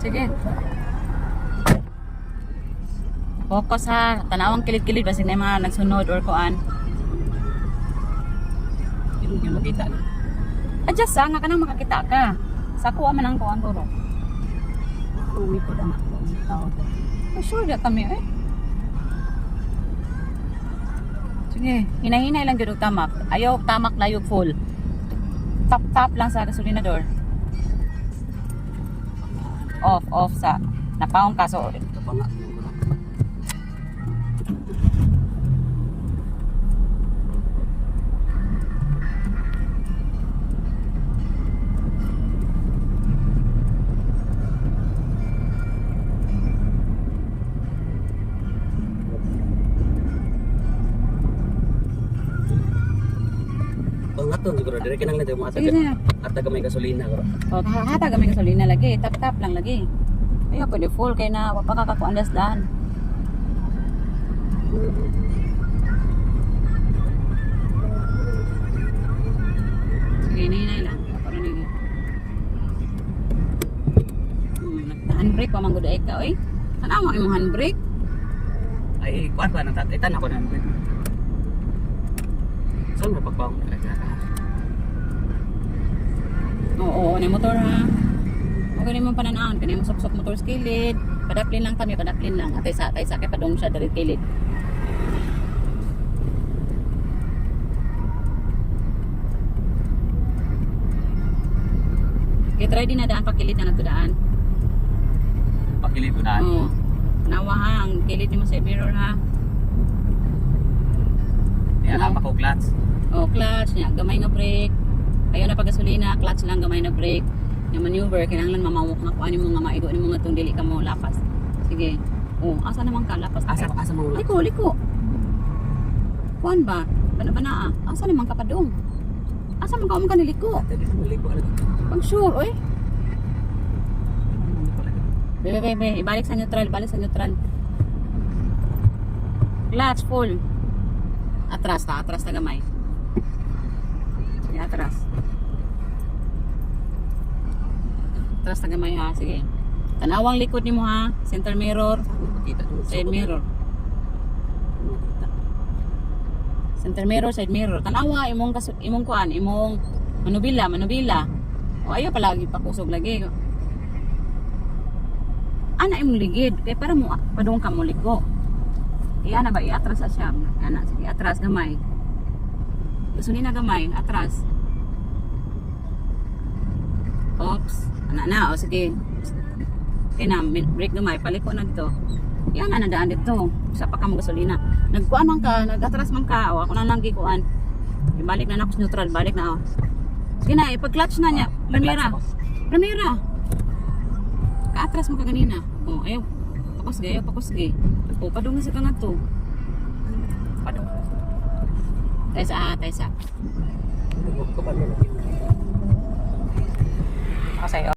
Sige. Focus ha. Tanawang kilid-kilid basig na mga nagsunod or kuan. Hindi yung makita. Adjust ha, nga ka nang makakita ka. Sa kuha man ang kuan turo. Uwi ko lang ako. Tao ko. Oh, sure that kami eh. Sige, hinahinay lang og tamak. Ayaw tamak layo full. Tap tap lang sa gasolinador. Off off sa napaong ka ko. Pangaton siguro dire kinang nito mo sige atag na. atag may gasolina ko. O hata kami gasolina lagi, tap tap lang lagi. Ayaw pwede full kay na wa pa ka kakuandas daan. Sige, hinay lang. Para nigi. Hmm, handbrake pa man gud ay ka oy. Tanaw mo imong handbrake. Ay kuan ba nang tatitan ako nang. Saan mo pagbaw talaga? Oo, ni motor ha. O gani mo pananaon, kani mo suksok motor sa kilid. Padaplin lang kami, padaplin lang. Atay sa atay sa kay padong siya dali kilid. Kaya try din na daan pa kilid na nagdaan. Pakilid ko na. Oo. Nawa ha, ang kilid mo sa mirror ha. Pa ko clutch. O, clutch niya, gamay nga brake. Ayaw na pagasolina, clutch lang, gamay na brake. Yung maneuver, kailangan mamawak na kuha mo nga maigo mo nga itong dili ka mo lapas. Sige. O, asa naman ka, lapas. Asa asa mo. Liko, liko. Kuan ba? Bana bana ah. Asa naman ka pa doon? Asa man ka um ka niliko? Muli ko alam. Pag sure, oy. Bebe, bebe, ibalik sa neutral, ibalik sa neutral. Clutch full. Atras ta, atras ta gamay. Sige, atras. Atras ta gamay ha, sige. Tanawang likod ni mo ha, center mirror, side mirror. Center mirror, side mirror. Tanawa, imong kasu imong kuan, imong manubila, manubila. O ayaw palagi pakusog lagi. Ana imong ligid, kay para mo padung ka mo liko. Iya na ba iatras sa siya? Ana, sige, atras gamay. Gusto ni na gamay, atras. Oops. Ana na, o sige. Kaya na, break gamay, paliko na dito. Yan na nadaan dito. Sa pa ka mo gasolina. Nagkuan man ka, nagatras man ka. O ako na lang gikuan. Ibalik na na ako sa neutral, balik na ako. Sige na, ipag-clutch na niya. Primera. Primera. Kaatras mo ka ganina. O, ayaw. Pakusge, ayaw pakusge. O, padung na sa kanat to. Padung. Tayo sa, ah, tayo sa. Ako sa'yo.